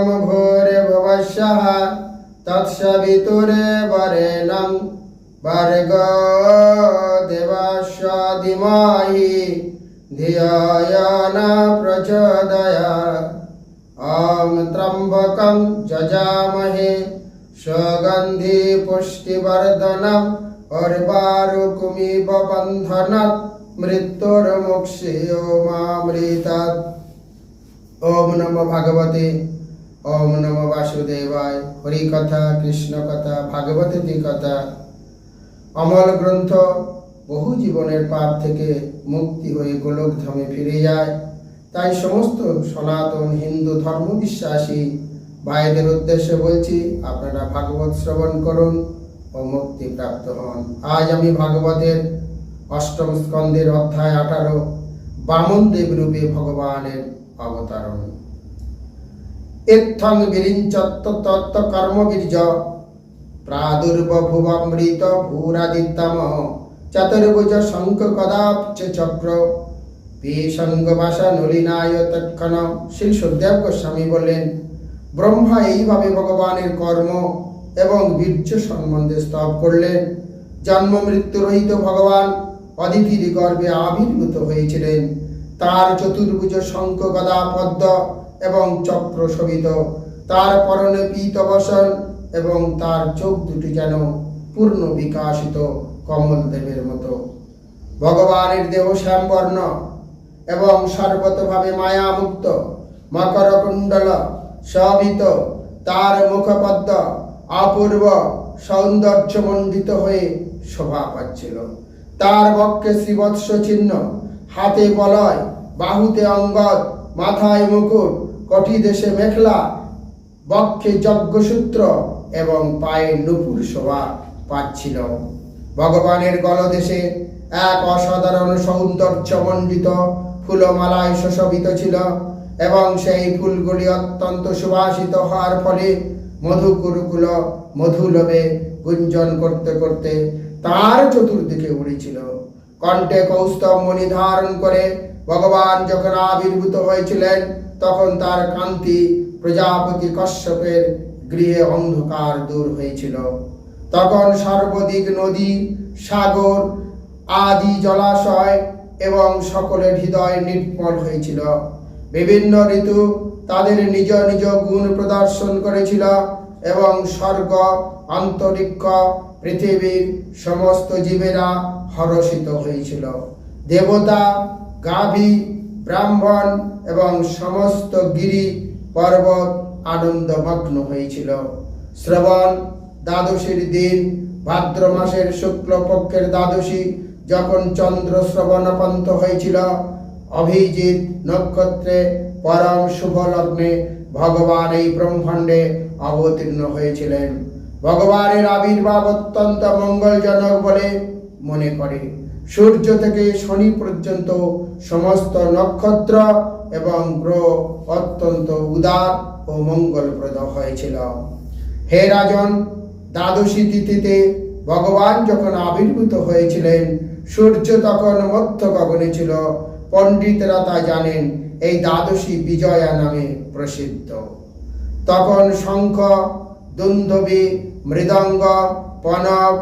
তং ভোরে ভবস্যः তৎসবিতুরে বরেণং ভর্গ দেবস্য ধীমহি ধিয়ায় ন প্রচোদয়াৎ ॐ त्र्यम्बकं जजामहे सुगन्धि पुष्टिवर्धनम् उर्वारुकुमिव बन्धनात् मृत्युर्मुक्षयो मामृतात् ওম নম ভাগবতে ওম নম বাসুদেবায়। হরি কথা কৃষ্ণ কথা ভাগবতী কথা অমল গ্রন্থ বহু জীবনের পাপ থেকে মুক্তি হয়ে গোলক ধামে ফিরে যায়। তাই সমস্ত সনাতন হিন্দু ধর্ম বিশ্বাসী ভাইদের উদ্দেশ্যে বলছি, আপনারা ভাগবত শ্রবণ করুন ও মুক্তি প্রাপ্ত হন। আজ আমি ভাগবতের অষ্টম স্কন্ধের অধ্যায় আঠারো বামন দেব রূপে ভগবানের অবতারণ। ইত্থং বিরিঞ্চত্ত তত্ত্ব কর্মবীর্য প্রাদুর্বভুবমৃত ভূরাদিত্যম। চতুর্ভুজ শঙ্খ কদাচ চক্র। বিসঙ্গবাসা নলিনায় তৎক্ষণ শ্রী সুখদেব গোস্বামী বললেন, ব্রহ্মা এইভাবে ভগবানের কর্ম এবং বীর্য সম্বন্ধে স্তব করলেন। জন্ম মৃত্যু রহিত ভগবান অদিতির গর্ভে আবির্ভূত হয়েছিলেন। তার চতুর্ভুজ শঙ্খ গদা পদ্ম এবং চক্র শোভিত। তার পরনে পীত বসন এবং তার চোখ দুটি যেন পূর্ণ বিকাশিত কমল দেবের মতো। ভগবানের দেহ শ্যামবর্ণ এবং সর্বতভাবে মায়ামুক্ত মকর কুণ্ডল শোভিত। তার মুখপদ্ম অপূর্ব সৌন্দর্যমণ্ডিত হয়ে শোভা পাচ্ছিল। তার বক্ষে শ্রীবৎস চিহ্ন হাতে বলয়, বাহুতে অঙ্গদ, মাথায় মুকুট, কটি দেশে মেখলা, বক্ষে যজ্ঞসূত্র এবং পায়ে নুপুর শোভা পাচ্ছিল। ভগবানের গলদেশে এক অসাধারণ সৌন্দর্যমণ্ডিত ফুলমালায় সুশোভিত ছিল এবং সেই ফুলগুলি অত্যন্ত সুবাসিত হওয়ার ফলে মধুকুরুকুল মধুলভে গুঞ্জন করতে করতে তার চতুর্দিকে উড়েছিল কণ্ঠে কৌস্তব মণি ধারণ করে ভগবান যখন আবির্ভূত হয়েছিলেন, তখন তার কান্তি প্রজাপতি কশ্যপের গৃহে অন্ধকার দূর হয়েছিল। তখন সর্বদিক নদী, সাগর আদি জলাশয় এবং সকলের হৃদয় নির্মল হয়েছিল। বিভিন্ন ঋতু তাদের নিজ নিজ গুণ প্রদর্শন করেছিল এবং স্বর্গ অন্তরিক্ষ পৃথিবীর সমস্ত জীবেরা হরষিত হয়েছিল। দেবতা, গাভী, ব্রাহ্মণ এবং সমস্ত গিরি পর্বত আনন্দমগ্ন হয়েছিল। শ্রবণ দ্বাদশীর দিন, ভাদ্র মাসের শুক্লপক্ষের দ্বাদশী যখন চন্দ্র শ্রবণপন্ত হয়েছিল, অভিজিৎ নক্ষত্রে পরম শুভ লগ্নে ভগবান এই ব্রহ্মাণ্ডে অবতীর্ণ হয়েছিলেন। ভগবানের আবির্ভাব অত্যন্ত মঙ্গলজনক বলে মনে করে। সূর্য থেকে শনি পর্যন্ত সমস্ত নক্ষত্র এবং গ্রহ অত্যন্ত উদার ও মঙ্গলপ্রদ হয়েছিল। হে রাজন, দ্বাদশী তিথিতে ভগবান যখন আবির্ভূত হয়েছিলেন, সূর্য তখন মধ্য গগনে ছিল। পণ্ডিতরা তা জানেন, এই দ্বাদশী বিজয়া নামে প্রসিদ্ধ। তখন শঙ্খ দুন্দবী মৃদঙ্গ, পনব,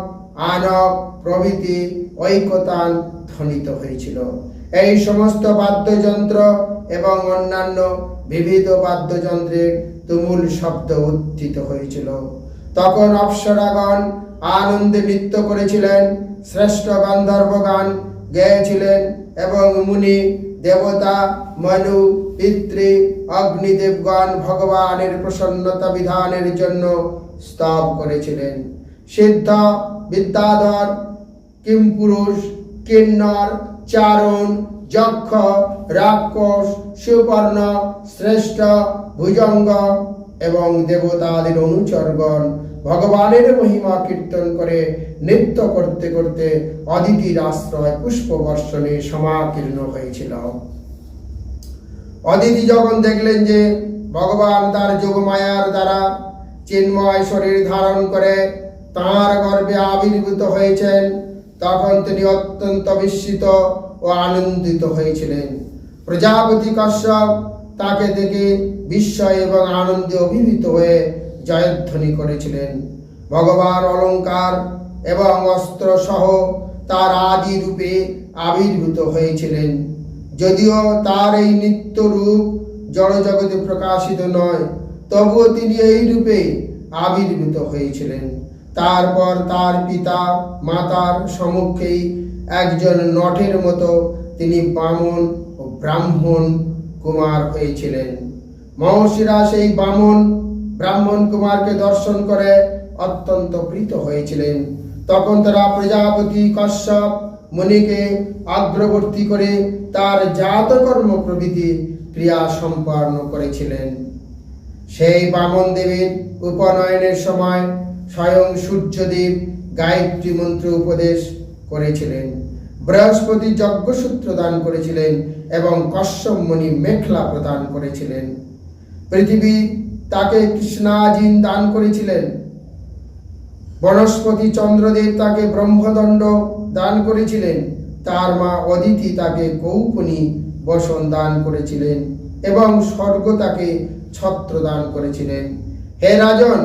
আনব প্রভৃতি ঐকতান ধ্বনিত হয়েছিল। এই সমস্ত বাদ্যযন্ত্র এবং অন্যান্য বিবিধ বাদ্যযন্ত্রের তুমুল শব্দ উত্থিত হয়েছিল। তখন অপ্সরাগণ আনন্দে নৃত্য করেছিলেন, শ্রেষ্ঠ গান্ধর্ব গান গেয়েছিলেন এবং মুনি, দেবতা, মনু, পিতৃ, অগ্নিদেবগণ ভগবানের প্রসন্নতা বিধানের জন্য স্তব করেছিলেন। সিদ্ধ বিদ্যাধর কিমপুরুষ কিন্নর, চারণ, যক্ষ, রাক্ষস সুপর্ণ শ্রেষ্ঠ, ভুজঙ্গ এবং দেবতাদের অনুচরগণ ভগবানের মহিমা কীর্তন করে নৃত্য করতে করতে অদিতির আশ্রয় পুষ্প বর্ষণে সমাকীর্ণ হয়েছিল। অদিতি যখন দেখলেন যে ভগবান তার যোগমায়ার দ্বারা চিন্ময় শরীর ধারণ করে তাঁর গর্ভে আবির্ভূত হয়েছেন। তখন তিনি অত্যন্ত বিস্মিত ও আনন্দিত হয়েছিলেন। প্রজাপতি কশ্যপ তাকে দেখে বিস্ময় এবং আনন্দে অভিভূত হয়ে জয়ধ্বনি করেছিলেন। ভগবান অলঙ্কার এবং অস্ত্র সহ তার আদি রূপে আবির্ভূত হয়েছিলেন। যদিও তার এই নিত্য রূপ জড়জগতে প্রকাশিত নয় তবুও তিনি এই রূপে আবির্ভূত হয়েছিলেন। তারপর তার পিতা, মাতার সম্মুখেই একজন নটের মতো তিনি বামন ও ব্রাহ্মণ কুমার হয়েছিলেন। মহর্ষিরা সেই বামন, ব্রাহ্মণ কুমারকে দর্শন করে অত্যন্ত প্রীত হয়েছিলেন। তখন তারা প্রজাপতি কশ্যপ মুনিকে অগ্রবর্তী করে তার জাতকর্ম প্রভৃতি ক্রিয়া সম্পন্ন করেছিলেন। সেই বামন দেবীর উপনয়নের সময় স্বয়ং সূর্যদেব গায়ত্রী মন্ত্র উপদেশ করেছিলেন। বৃহস্পতি যজ্ঞসূত্র দান করেছিলেন এবং কশ্যপ মুনি মেখলা প্রদান করেছিলেন। পৃথিবী তাকে কৃষ্ণাজিন দান করেছিলেন। বনস্পতি চন্দ্রদেব তাকে ব্রহ্মদণ্ড দান করেছিলেন। তার মা অদিতি তাকে কৌপনি বসন দান করেছিলেন এবং স্বর্গ তাকে ছত্র দান করেছিলেন। হে রাজন,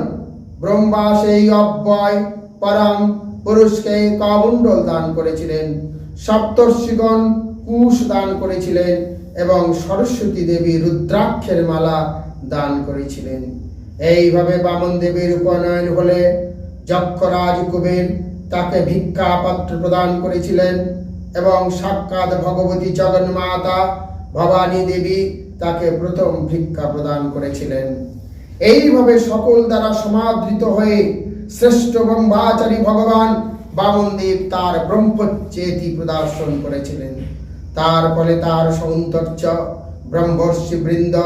ব্রহ্মা সেই অব্যয় পরম পুরুষকে কামণ্ডল দান করেছিলেন, সপ্তর্ষিগণ কুশ দান করেছিলেন এবং সরস্বতী দেবী রুদ্রাক্ষের মালা দান করেছিলেন। এইভাবে বামন দেবীর উপনয়ন হলে যক্ষরাজ কুবের তাকে ভিক্ষা পাত্র প্রদান করেছিলেন এবং সাক্ষাৎ ভগবতী জগন্মাতা ভবানী দেবী তাকে প্রথম ভিক্ষা প্রদান করেছিলেন। এইভাবে সকল দ্বারা সমাদৃত হয়ে শ্রেষ্ঠ ব্রহ্মাচারী ভগবান বামনদেব তার ব্রহ্মচেতি প্রদর্শন করেছিলেন। তার ফলে তার সৌন্দর্য ব্রহ্মর্ষি বৃন্দ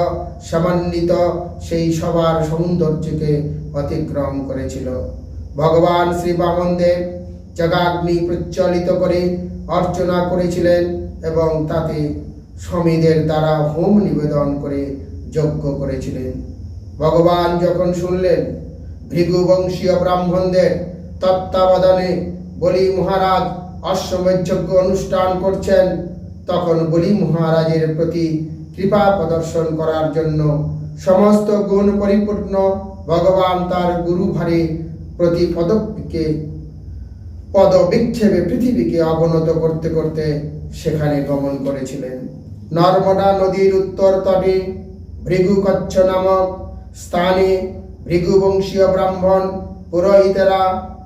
সমন্বিত সেই সবার সৌন্দর্যকে অতিক্রম করেছিল। ভগবান শ্রী বামনদেব জগাগ্নি প্রজ্বলিত করে অর্চনা করেছিলেন এবং তাতে স্বামীদের দ্বারা হোম নিবেদন করে যজ্ঞ করেছিলেন। ভগবান যখন শুনলেন, ভৃগুবংশীয় ব্রাহ্মণদের তত্ত্বাবধানে বলি মহারাজ অশ্বমেধ যজ্ঞ অনুষ্ঠান করছেন, তখন বলি মহারাজের প্রতি কৃপা প্রদর্শন করার জন্য সমস্ত গুণ পরিপূর্ণ ভগবান তার গুরু ভারে প্রতি পদকে পদবিক্ষেপে পৃথিবীকে অবনত করতে করতে সেখানে গমন করেছিলেন। নর্মদা নদীর উত্তর তটে ভৃগুকচ্ছ নামক স্থানে ভৃগুবংশীয় ব্রাহ্মণ পুরোহিতেরা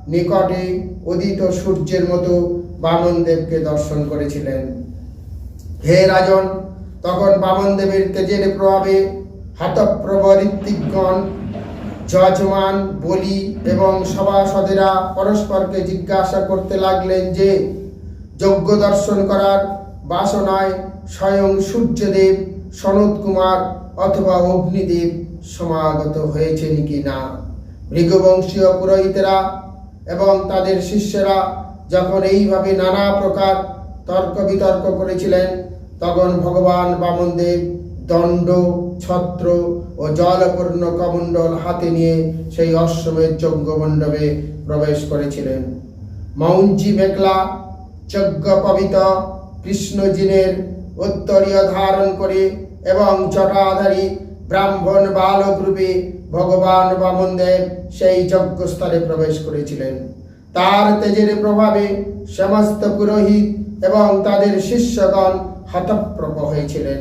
নিকটে উদিত সূর্যের মতো বামন দেবকে দর্শন করেছিলেন। হে রাজন, তখন বামন দেবের তেজের প্রভাবে হতপ্রবৃত্তিগণ যজমান, বলি এবং সভাসদেরা পরস্পরকে জিজ্ঞাসা করতে লাগলেন যে যজ্ঞ দর্শন করার বাসনায় স্বয়ং সূর্যদেব, সনৎ কুমার অথবা অগ্নিদেব সমাগত হয়েছেন কি না? মৃগবংশীয় পুরোহিতেরা এবং তাদের শিষ্যরা যখন এইভাবে নানা প্রকার তর্ক বিতর্ক করেছিলেন, তখন ভগবান বামনদেব দণ্ড, ছত্র ও জলপূর্ণ কমণ্ডল হাতে নিয়ে সেই অশ্বমেধ যজ্ঞ মণ্ডপে প্রবেশ করেছিলেন। মৌঞ্জি মেঘলা যজ্ঞ পবিত কৃষ্ণজিনের উত্তরীয় ধারণ করে এবং জটাধারী ব্রাহ্মণ বালক রূপে ভগবান বামনদেব সেই যজ্ঞস্থলে প্রবেশ করেছিলেন। তার তেজের প্রভাবে সমস্ত পুরোহিত এবং তাদের শিষ্যগণ হতপ্রভ হয়েছিলেন।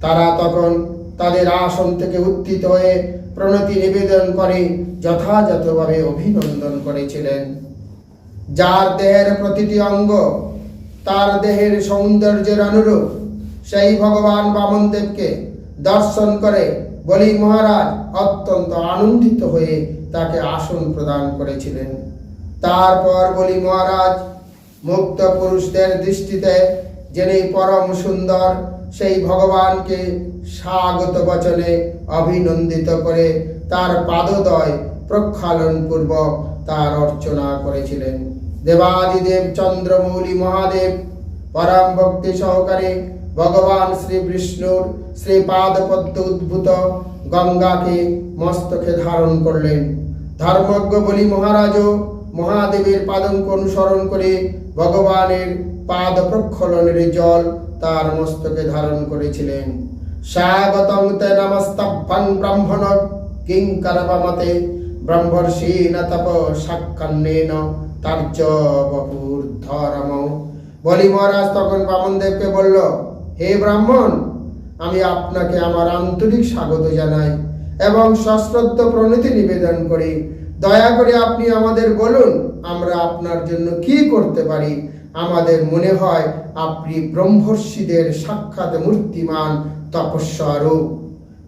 তারা তখন তাদের আসন থেকে উত্থিত হয়ে প্রণতি নিবেদন করে যথাযথভাবে অভিনন্দন করেছিলেন। যার দেহের প্রতিটি অঙ্গ তার দেহের সৌন্দর্যের অনুরূপ সেই ভগবান বামনদেবকে দর্শন করে বলি, মহারাজ, অত্যন্ত আনন্দিত হয়ে তাকে আসন প্রদান করেছিলেন। তারপর বলি, মহারাজ, মুক্ত পুরুষদের দৃষ্টিতে যিনি পরম সুন্দর, সেই ভগবানকে স্বাগত বচনে অভিনন্দিত করে তার পাদদয় প্রক্ষালন পূর্বক তার অর্চনা করেছিলেন। দেবাদিদেব, চন্দ্রমৌলি, মহাদেব, পরম ভক্তি সহকারে ভগবান শ্রী বিষ্ণুর শ্রী পাদপদ্ম উদ্ভূত গঙ্গাকে মস্তকে ধারণ করলেন। ধর্মজ্ঞ বলি মহারাজও মহাদেবের পাদঙ্ক অনুসরণ করে ভগবানের পাদ প্রক্ষলনের জল তার মস্তকে ধারণ করেছিলেন। স্বাগতং তে নমস্তভ্যং ব্রহ্মণ কিং করবমতে ব্রহ্মর্ষীণ তপ সাক্ষণ্যেন তার্য বপুর ধর্ম বলি মহারাজ, তখন বামনদেবকে বলল, হে ব্রাহ্মণ, আমি আপনাকে আমার আন্তরিক স্বাগত জানাই এবং সশ্রদ্ধ প্রণতি নিবেদন করি। দয়া করে আপনি আমাদের বলুন, আমরা আপনার জন্য কি করতে পারি? আমাদের মনে হয় আপনি ব্রহ্মর্ষিদের সাক্ষাৎ মূর্তিমান তপস্বরূপ।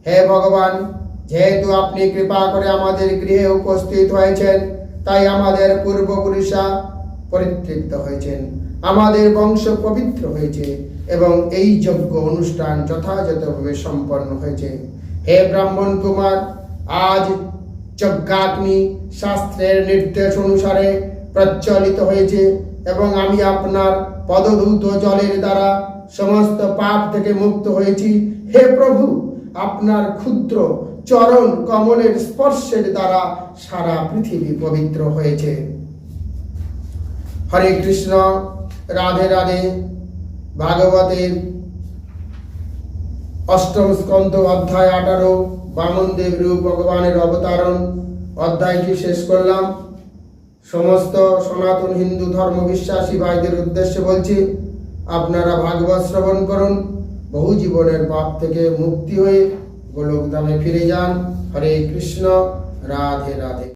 হে ভগবান, যেহেতু আপনি কৃপা করে আমাদের গৃহে উপস্থিত হয়েছেন তাই আমাদের পূর্বপুরুষা পরিতৃপ্ত হয়েছেন। আমাদের বংশ পবিত্র হয়েছে এবং এই যজ্ঞ অনুষ্ঠান যথাযথভাবে সম্পন্ন হয়েছে। হে ব্রাহ্মণ কুমার, আজ যজ্ঞাগ্নি শাস্ত্রের নির্দেশ অনুসারে প্রচলিত হয়েছে এবং আমি আপনার পদধূত জলের দ্বারা সমস্ত পাপ থেকে মুক্ত হয়েছি। হে প্রভু, আপনার ক্ষুদ্র চরণ কমলের স্পর্শের দ্বারা সারা পৃথিবী পবিত্র হয়েছে। হরে কৃষ্ণ, রাধে রাধে, ভাগবতের অষ্টম স্কন্ধ অধ্যায় আঠারো, বামনদেব রূপ ভগবানের অবতারণ, অধ্যায়টি শেষ করলাম। সমস্ত সনাতন হিন্দু ধর্ম বিশ্বাসী ভাইদের উদ্দেশ্যে বলছি, আপনারা ভাগবত শ্রবণ করুন, বহু জীবনের পাপ থেকে মুক্তি হয়ে গোলকধামে ফিরে যান। হরে কৃষ্ণ রাধে রাধে।